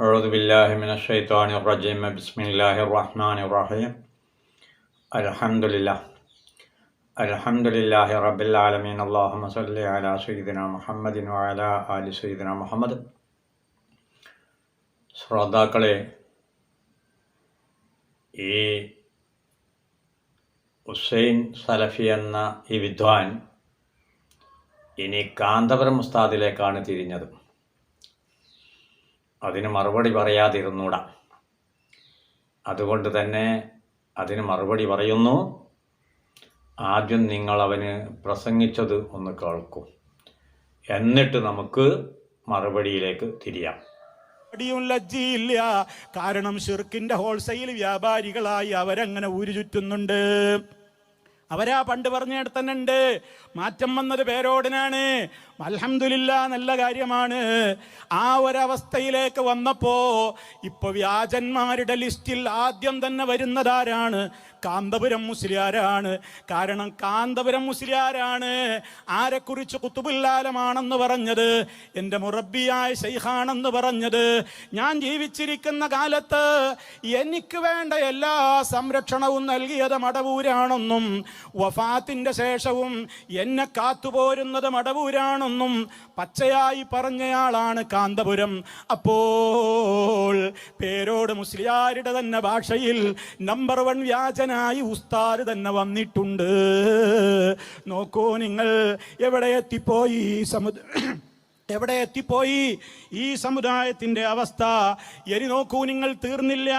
أعوذ بالله من الشيطان الرجيم بسم الله الرحمن الرحيم الحمد لله الحمد لله رب العالمين اللهم صل على سيدنا محمد وعلى آل سيدنا محمد ശ്രോതാക്കളെ ഈ ഹുസൈൻ സലഫി എന്ന ഈ വിദ്വാൻ ഇനി കാന്തപുരം ഉസ്താദിലേക്കാണ് തിരിഞ്ഞത് അതിന് മറുപടി പറയാതിരുന്നൂടാ. അതുകൊണ്ട് തന്നെ അതിന് മറുപടി പറയുന്നു ആദ്യം നിങ്ങൾ അവന് പ്രസംഗിച്ചത് ഒന്ന് കേൾക്കും. എന്നിട്ട് നമുക്ക് മറുപടിയിലേക്ക് തിരിയാം. അടിയും ലജ്ജയില്ല. കാരണം ഷിർക്കിന്റെ ഹോൾസെയിൽ വ്യാപാരികളായി അവരങ്ങനെ ഊരു ചുറ്റുന്നുണ്ട്. അവരാ പണ്ട് പറഞ്ഞിടത്ത് തന്നെ ഉണ്ട്. മാറ്റം വന്നത് പേരോടിനാണ്. അൽഹംദുലില്ല നല്ല കാര്യമാണ്. ആ ഒരവസ്ഥയിലേക്ക് വന്നപ്പോ ഇപ്പൊ വ്യാജന്മാരുടെ ലിസ്റ്റിൽ ആദ്യം തന്നെ വരുന്നതാരാണ്? കാന്തപുരം മുസ്ലിയാരാണ്. കാരണം കാന്തപുരം മുസ്ലിയാരാണ് ആരെക്കുറിച്ച് കുത്തുബുല്ലാലമാണെന്ന് പറഞ്ഞത്. എന്റെ മുറബിയായ ശൈഖാണെന്ന് പറഞ്ഞത്. ഞാൻ ജീവിച്ചിരിക്കുന്ന കാലത്ത് എനിക്ക് വേണ്ട എല്ലാ സംരക്ഷണവും നൽകിയത് മടവൂരാണെന്നും വഫാത്തിന്റെ ശേഷവും എന്നെ കാത്തുപോരുന്നത് മടവൂരാണെന്നും പച്ചയായി പറഞ്ഞയാളാണ് കാന്തപുരം. അപ്പോൾ പേരോട് മുസ്ലിയാരുടെ തന്നെ ഭാഷയിൽ നമ്പർ വൺ വ്യാജനായി ഉസ്താദ് തന്നെ വന്നിട്ടുണ്ട്. നോക്കൂ നിങ്ങൾ എവിടെ എത്തിപ്പോയി? സമുദ്ര എവിടെ എത്തിപ്പോയി? ഈ സമുദായത്തിന്റെ അവസ്ഥ ഇനി നോക്കൂ നിങ്ങൾ തീർന്നില്ല.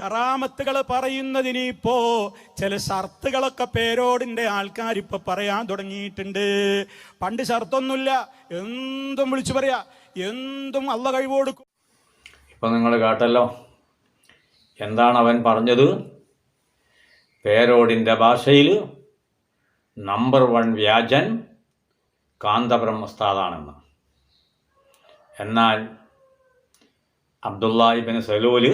കറാമത്തുകൾ പറയുന്നതിന് ഇപ്പോ ചില ഷർത്തുകളൊക്കെ പേരോടിന്റെ ആൾക്കാർ ഇപ്പൊ പറയാൻ തുടങ്ങിയിട്ടുണ്ട്. പണ്ട് ഷർത്തൊന്നുമില്ല. എന്തും വിളിച്ചു പറയാ. എന്തും അല്ല കഴിവ് കൊടുക്കും. ഇപ്പൊ നിങ്ങൾ കേട്ടല്ലോ. എന്താണ് അവൻ പറഞ്ഞത്? പേരോടിന്റെ ഭാഷയിൽ നമ്പർ വൺ വ്യാജൻ കാന്തബ്രഹ്മസ്ഥാദാണെന്ന് എന്നാൽ അബ്ദുല്ലാഹിബിന് സലൂൽ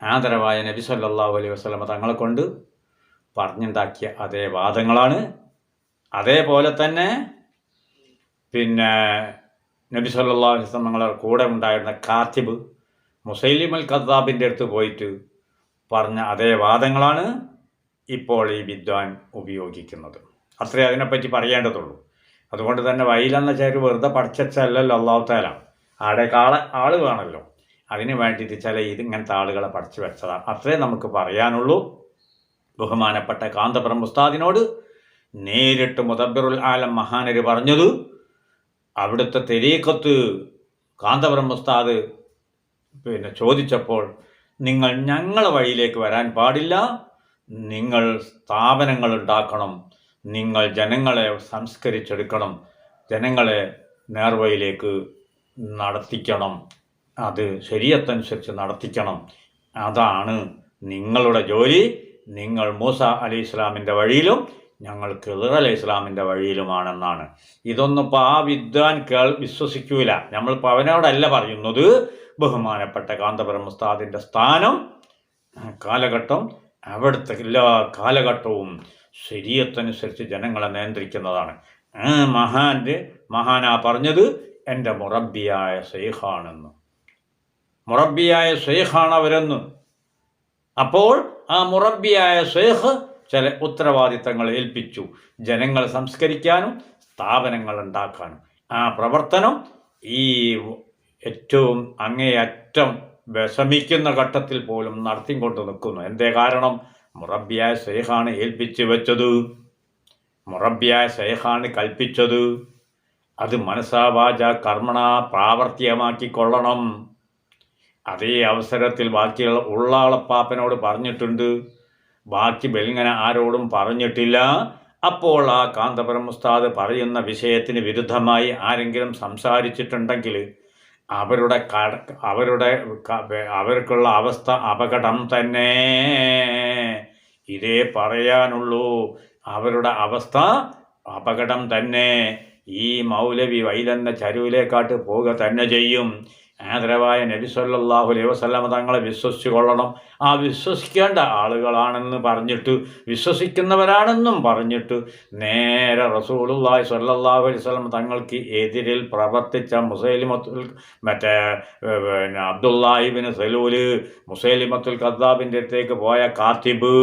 ആദരവായ നബി സല്ലല്ലാഹു അലൈഹി വസ്ലമ തങ്ങളെ കൊണ്ട് പറഞ്ഞുണ്ടാക്കിയ അതേ വാദങ്ങളാണ്. അതേപോലെ തന്നെ പിന്നെ നബി സല്ലാ അലൈഹി കൂടെ ഉണ്ടായിരുന്ന കാത്തിബ് മുസൈലിം അൽ അടുത്ത് പോയിട്ട് പറഞ്ഞ അതേ വാദങ്ങളാണ് ഇപ്പോൾ ഈ വിദ്വാൻ ഉപയോഗിക്കുന്നത്. അത്രേ അതിനെപ്പറ്റി പറയേണ്ടതുള്ളൂ. അതുകൊണ്ട് തന്നെ വൈലെന്ന ചേര് വെറുതെ പഠിച്ചല്ലല്ലോ അള്ളാഹുത്താല ആടെ കാള ആൾ വേണമല്ലോ അതിന് വേണ്ടിയിട്ട് ചില ഇതിങ്ങനത്തെ ആളുകളെ പഠിച്ചു വെച്ചതാണ് അത്രേ നമുക്ക് പറയാനുള്ളൂ. ബഹുമാനപ്പെട്ട കാന്തപുരം ഉസ്താദിനോട് നേരിട്ട് മുദബിറുൽ ആലം മഹാനര് പറഞ്ഞത് അവിടുത്തെ തെരീക്കത്ത് കാന്തപുരം ഉസ്താദ് പിന്നെ ചോദിച്ചപ്പോൾ നിങ്ങൾ ഞങ്ങളെ വഴിയിലേക്ക് വരാൻ പാടില്ല. നിങ്ങൾ സ്ഥാപനങ്ങൾ ഉണ്ടാക്കണം. നിങ്ങൾ ജനങ്ങളെ സംസ്കരിച്ചെടുക്കണം. ജനങ്ങളെ നേർവയിലേക്ക് നടത്തിക്കണം. അത് ശരീരത്തനുസരിച്ച് നടത്തിക്കണം. അതാണ് നിങ്ങളുടെ ജോലി. നിങ്ങൾ മൂസ അലി ഇസ്ലാമിന്റെ വഴിയിലും ഞങ്ങൾ കിളിർ അലി ഇസ്ലാമിന്റെ വഴിയിലുമാണെന്നാണ്. ഇതൊന്നും ഇപ്പോൾ ആ വിദ്വാൻ കേൾ വിശ്വസിക്കൂല. നമ്മളിപ്പോൾ അവനോടല്ല പറയുന്നത്. ബഹുമാനപ്പെട്ട കാന്തപുരം ഉസ്താദിന്റെ സ്ഥാനം കാലഘട്ടം അവിടുത്തെ എല്ലാ കാലഘട്ടവും ശരീരത്തനുസരിച്ച് ജനങ്ങളെ നിയന്ത്രിക്കുന്നതാണ്. മഹാന്റെ മഹാനാ പറഞ്ഞത് എന്റെ മുറബിയായ സേഹാണെന്ന് മുറബിയായ സേഹാണ് അവരെന്ന്. അപ്പോൾ ആ മുറബിയായ ഷെയ്ഖ് ചില ഉത്തരവാദിത്തങ്ങൾ ഏൽപ്പിച്ചു. ജനങ്ങൾ സംസ്കരിക്കാനും സ്ഥാപനങ്ങൾ ഉണ്ടാക്കാനും. ആ പ്രവർത്തനം ഈ ഏറ്റവും അങ്ങേയറ്റം വിഷമിക്കുന്ന ഘട്ടത്തിൽ പോലും നടത്തിക്കൊണ്ട് നിൽക്കുന്നു. എന്തേ കാരണം? മുറബിയായ ഷെയ്ഖാണ് ഏൽപ്പിച്ചു വെച്ചത്. മുറബിയായ ഷെയ്ഖാണ് കൽപ്പിച്ചത്. അത് മനസാവാച കർമ്മണ പ്രാവർത്തികമാക്കിക്കൊള്ളണം. അതേ അവസരത്തിൽ ബാക്കിയുള്ള ഉള്ളാളപ്പാപ്പനോട് പറഞ്ഞിട്ടുണ്ട്. ബാക്കി ബെലിങ്ങനെ ആരോടും പറഞ്ഞിട്ടില്ല. അപ്പോൾ ആ കാന്തപുരം ഉസ്താദ് പറയുന്ന വിഷയത്തിന് വിരുദ്ധമായി ആരെങ്കിലും സംസാരിച്ചിട്ടുണ്ടെങ്കിൽ അവരുടെ അവരുടെ അവർക്കുള്ള അവസ്ഥ അപകടം തന്നെ. ഇതേ പറയാനുള്ളൂ. അവരുടെ അവസ്ഥ അപകടം തന്നെ. ഈ മൗലവി വൈലെന്ന ചരുവിലേക്കാട്ട് പോവുക തന്നെ ചെയ്യും. ആദരവായ നബി സല്ലല്ലാഹു അലൈഹി വസല്ലമ തങ്ങളെ വിശ്വസിച്ചു കൊള്ളണം. ആ വിശ്വസിക്കേണ്ട ആളുകളാണെന്ന് പറഞ്ഞിട്ട് വിശ്വസിക്കുന്നവരാണെന്നും പറഞ്ഞിട്ട് നേരെ റസൂലുള്ളാഹി സ്വല്ലല്ലാഹു അലൈഹി വസല്ലം തങ്ങൾക്ക് എതിരിൽ പ്രവർത്തിച്ച മുസൈലിമത്തുൽ മറ്റേ പിന്നെ അബ്ദുല്ലാഹിബിന് സലൂൽ മുസൈലിമത്തുൽ ഖദ്ദാബിന്റെ അടുത്തേക്ക് പോയ കാത്തിബ്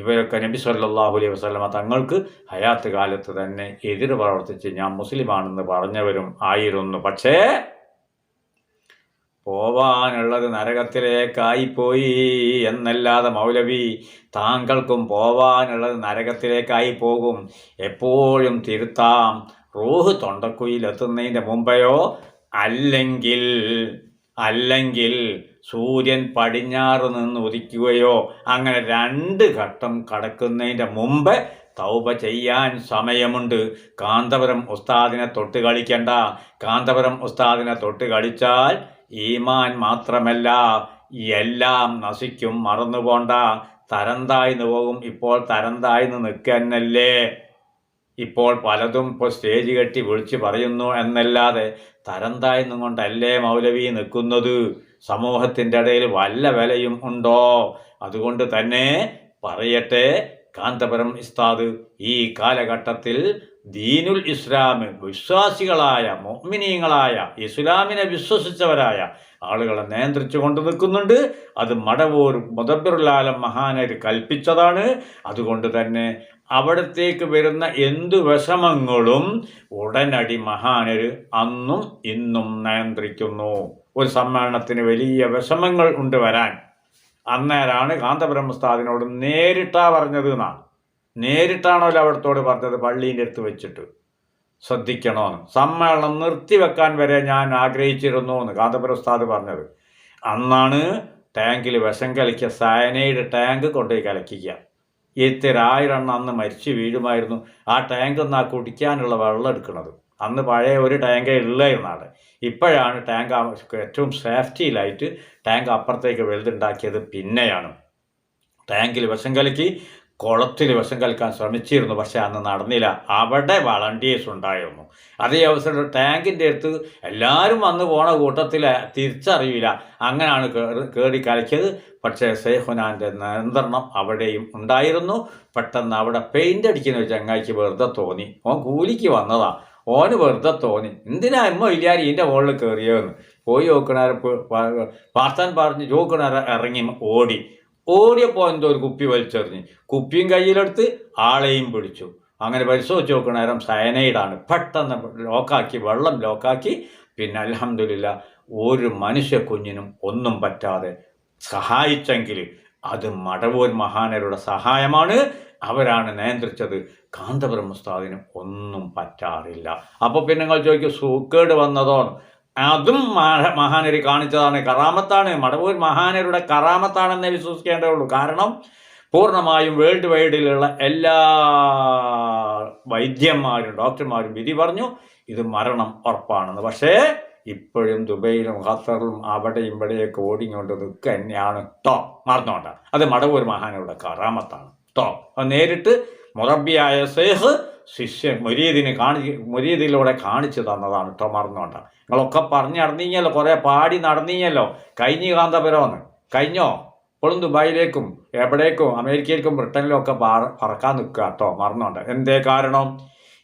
ഇവരൊക്കെ നബി സല്ലല്ലാഹു അലൈഹി വസല്ലമ തങ്ങൾക്ക് ഹയാത്ത് കാലത്ത് തന്നെ എതിർ പ്രവർത്തിച്ച് ഞാൻ മുസ്ലിമാണെന്ന് പറഞ്ഞവരും ആയിരുന്നു. പക്ഷേ പോവാനുള്ളത് നരകത്തിലേക്കായി പോയി എന്നല്ലാതെ മൗലവി താങ്കൾക്കും പോവാനുള്ളത് നരകത്തിലേക്കായി പോകും എപ്പോഴും തിരുത്താം. റൂഹ് തൊണ്ടക്കുയിലെത്തുന്നതിന്റെ മുമ്പെയോ? അല്ലെങ്കിൽ അല്ലെങ്കിൽ സൂര്യൻ പടിഞ്ഞാറ് നിന്ന് ഉദിക്കുകയോ? അങ്ങനെ രണ്ട് ഘട്ടം കടക്കുന്നതിന്റെ മുമ്പ് തൗബ ചെയ്യാൻ സമയമുണ്ട്. കാന്തപുരം ഉസ്താദിനെ തൊട്ട് കളിക്കണ്ട. കാന്തപുരം ഉസ്താദിനെ തൊട്ട് കളിച്ചാൽ ഈമാൻ മാത്രമല്ല എല്ലാം നശിക്കും. മറന്നുപോണ്ട. തരം താഴ്ന്നു പോകും. ഇപ്പോൾ തരം താഴ്ന്നു നിൽക്കന്നല്ലേ. ഇപ്പോൾ പലതും ഇപ്പോൾ സ്റ്റേജ് കെട്ടി വിളിച്ചു പറയുന്നു എന്നല്ലാതെ തരം താഴ്ന്നു കൊണ്ടല്ലേ മൗലവി നിൽക്കുന്നത്? സമൂഹത്തിന്റെ ഇടയിൽ വല്ല വിലയും ഉണ്ടോ? അതുകൊണ്ട് തന്നെ പറയട്ടെ കാന്തപുരം ഇസ്താദ് ഈ കാലഘട്ടത്തിൽ ദീനുൽ ഇസ്ലാം വിശ്വാസികളായ മൊമിനീയങ്ങളായ ഇസ്ലാമിനെ വിശ്വസിച്ചവരായ ആളുകളെ നിയന്ത്രിച്ചു കൊണ്ട് നിൽക്കുന്നുണ്ട്. അത് മടവൂർ മുതബിറുലാലം മഹാനര് കൽപ്പിച്ചതാണ്. അതുകൊണ്ട് തന്നെ അവിടത്തേക്ക് വരുന്ന എന്തു വിഷമങ്ങളും ഉടനടി മഹാനര് അന്നും ഇന്നും നിയന്ത്രിക്കുന്നു. ഒരു സമ്മേളനത്തിന് വലിയ വിഷമങ്ങൾ ഉണ്ട് വരാൻ. അന്നേരാണ് കാന്തപുരം നേരിട്ടാ പറഞ്ഞത് എന്നാ നേരിട്ടാണല്ലോ അവിടത്തോട് പറഞ്ഞത്? പള്ളീന്റെ അടുത്ത് വെച്ചിട്ട്. ശ്രദ്ധിക്കണമെന്ന് സമ്മേളനം നിർത്തിവെക്കാൻ വരെ ഞാൻ ആഗ്രഹിച്ചിരുന്നു എന്ന് കാന്തപുരസ്താദ് പറഞ്ഞത്. അന്നാണ് ടാങ്കിൽ വിഷം കലക്കിയ സയനൈഡ് ടാങ്ക് കൊണ്ടുപോയി കലക്കിക്കുക. ഇത്തിരായിരം എണ്ണം അന്ന് മരിച്ചു വീഴുമായിരുന്നു. ആ ടാങ്ക് ഒന്ന് കുടിക്കാനുള്ള വെള്ളം എടുക്കുന്നത്. അന്ന് പഴയ ഒരു ടാങ്കേ ഉള്ളായിരുന്നു ഇപ്പോഴാണ് ടാങ്ക് ഏറ്റവും സേഫ്റ്റിയിലായിട്ട് ടാങ്ക് അപ്പുറത്തേക്ക് വലുതുണ്ടാക്കിയത് പിന്നെയാണ്. ടാങ്കിൽ വിഷം കലക്കി കുളത്തിൽ വിഷം കലക്കാൻ ശ്രമിച്ചിരുന്നു. പക്ഷേ അന്ന് നടന്നില്ല. അവിടെ വളണ്ടിയേഴ്സ് ഉണ്ടായിരുന്നു. അതേ അവസരം ടാങ്കിന്റെ അടുത്ത് എല്ലാവരും വന്ന് പോണ കൂട്ടത്തിൽ തിരിച്ചറിയില്ല. അങ്ങനെയാണ് കയറി കലക്കിയത് പക്ഷേ സേഹുനാന്റെ നിയന്ത്രണം അവിടെയും ഉണ്ടായിരുന്നു. പെട്ടെന്ന് അവിടെ പെയിന്റ് അടിക്കുന്ന ചങ്ങായിക്ക് വെറുതെ തോന്നി. ഓൻ കൂലിക്ക് വന്നതാ. ഓന് വെറുതെ തോന്നി. എന്തിനാ എമ്മ ഇല്ലാരി ഇതിന്റെ മുകളിൽ കയറിയതെന്ന് പോയി നോക്കണാരെ പാർത്താൻ പറഞ്ഞ് ചോക്കണേരം ഇറങ്ങി ഓടി. ഓടിയപ്പോൾ എന്തോ ഒരു കുപ്പി വലിച്ചെറിഞ്ഞ്. കുപ്പിയും കയ്യിലെടുത്ത് ആളെയും പിടിച്ചു. അങ്ങനെ പരിശോധിച്ച് നോക്കണേരം സയനൈഡാണ് പെട്ടെന്ന് ലോക്കാക്കി വെള്ളം ലോക്കാക്കി പിന്നെ അലഹമില്ല ഒരു മനുഷ്യ കുഞ്ഞിനും ഒന്നും പറ്റാതെ സഹായിച്ചെങ്കിൽ അത് മടവൂർ മഹാനരുടെ സഹായമാണ്. അവരാണ് നിയന്ത്രിച്ചത്. കാന്തപുരം മുസ്താദിനും ഒന്നും പറ്റാറില്ല. അപ്പോൾ പിന്നെ നിങ്ങൾ ചോദിക്കും സൂക്കേട് വന്നതോ? അതും മഹാ- മഹാനര് കാണിച്ചതാണ്. കറാമത്താണ്. മടവൂർ മഹാനരുടെ കറാമത്താണെന്നേ വിശ്വസിക്കേണ്ടതുള്ളൂ. കാരണം പൂർണമായും വേൾഡ് വൈഡിലുള്ള എല്ലാ വൈദ്യന്മാരും ഡോക്ടർമാരും വിധി പറഞ്ഞു ഇത് മരണം ഉറപ്പാണെന്ന്. പക്ഷേ ഇപ്പോഴും ദുബൈയിലും ഖത്തറിലും അവിടെയും ഇവിടെയൊക്കെ ഓടിക്കൊണ്ട് നിൽക്കുക തന്നെയാണ് ടോ മറന്നോണ്ട. അത് മടവൂർ മഹാനരുടെ കറാമത്താണ്. ടോ നേരിട്ട് മുറബിയായ സേഹ് ശിഷ്യൻ മുരീദിന് കാണി മുരീദിലൂടെ കാണിച്ചു തന്നതാണ് കേട്ടോ മറന്നുകൊണ്ട്. നിങ്ങളൊക്കെ പറഞ്ഞ് നടന്നീങ്ങല്ലോ കുറേ പാടി നടന്നീങ്ങല്ലോ കഴിഞ്ഞു കാന്തപുരമെന്ന്. കഴിഞ്ഞോ? ഇപ്പോഴും ദുബായിലേക്കും എവിടേക്കും അമേരിക്കയിലേക്കും ബ്രിട്ടനിലും ഒക്കെ പാറ- പറക്കാൻ നിൽക്കുക കേട്ടോ മറന്നുകൊണ്ട്. എന്തേ കാരണം?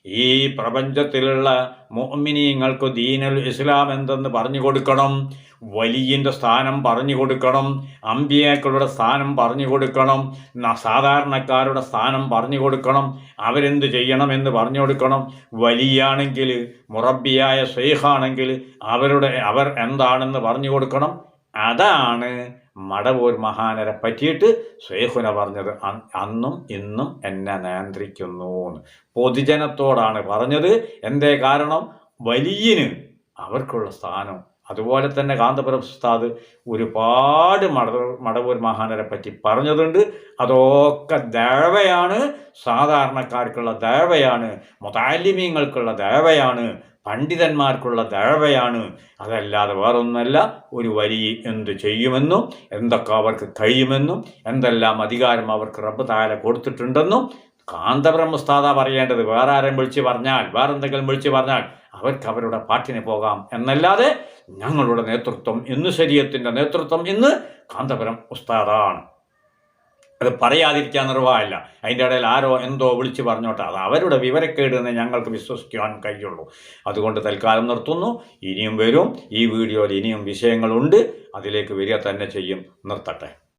ഈ പ്രപഞ്ചത്തിലുള്ള മോമിനിയങ്ങൾക്ക് ദീനുൽ ഇസ്ലാം എന്തെന്ന് പറഞ്ഞു കൊടുക്കണം. വലിയന്റെ സ്ഥാനം പറഞ്ഞു കൊടുക്കണം അമ്പിയാക്കളുടെ സ്ഥാനം പറഞ്ഞു കൊടുക്കണം സാധാരണക്കാരുടെ സ്ഥാനം പറഞ്ഞു കൊടുക്കണം അവരെന്ത് ചെയ്യണമെന്ന് പറഞ്ഞു കൊടുക്കണം. വലിയാണെങ്കിൽ മുറബിയായ ഷെയ്ഖാണെങ്കിൽ അവരുടെ അവർ എന്താണെന്ന് പറഞ്ഞു കൊടുക്കണം. അതാണ് മടവൂർ മഹാനരെ പറ്റിയിട്ട് ഷെയ്ഖുന പറഞ്ഞത്. അന്നും ഇന്നും എന്നെ നിയന്ത്രിക്കുന്നു. പൊതുജനത്തോടാണ് പറഞ്ഞത്. എന്തേ കാരണം? വലിയന് അവർക്കുള്ള സ്ഥാനം അതുപോലെ തന്നെ കാന്തപുരം ഉസ്താദ് ഒരുപാട് മട മടവൂർ മഹാനരെ പറ്റി പറഞ്ഞതുണ്ട്. അതൊക്കെ ദഴവയാണ് സാധാരണക്കാർക്കുള്ള ദഴവയാണ് മൊതാലിമീങ്ങൾക്കുള്ള ദഴവയാണ് പണ്ഡിതന്മാർക്കുള്ള ദഴവയാണ് അതല്ലാതെ വേറൊന്നല്ല ഒരു വരി എന്ത് ചെയ്യുമെന്നും എന്തൊക്കെ അവർക്ക് കഴിയുമെന്നും എന്തെല്ലാം അധികാരം അവർക്ക് റബ്ബ് താല കൊടുത്തിട്ടുണ്ടെന്നും കാന്തപുരം ഉസ്താദ പറയേണ്ടത് വേറെ ആരും വിളിച്ച് പറഞ്ഞാൽ വേറെ എന്തെങ്കിലും വിളിച്ച് പറഞ്ഞാൽ അവർക്ക് അവരുടെ പാട്ടിന് പോകാം എന്നല്ലാതെ ഞങ്ങളുടെ നേതൃത്വം ഇന്ന് ശരീരത്തിന്റെ നേതൃത്വം ഇന്ന് കാന്തപുരം ഉസ്താദാണ്. അത് പറയാതിരിക്കാൻ നിർവാഹമില്ല. അതിന്റെ ഇടയിൽ ആരോ എന്തോ വിളിച്ച് പറഞ്ഞോട്ടെ അത് അവരുടെ വിവരക്കേട് എന്ന് ഞങ്ങൾക്ക് വിശ്വസിക്കാൻ കഴിയുള്ളൂ. അതുകൊണ്ട് തൽക്കാലം നിർത്തുന്നു. ഇനിയും വരും. ഈ വീഡിയോയിൽ ഇനിയും വിഷയങ്ങളുണ്ട്. അതിലേക്ക് വരിക തന്നെ ചെയ്യും. നിർത്തട്ടെ.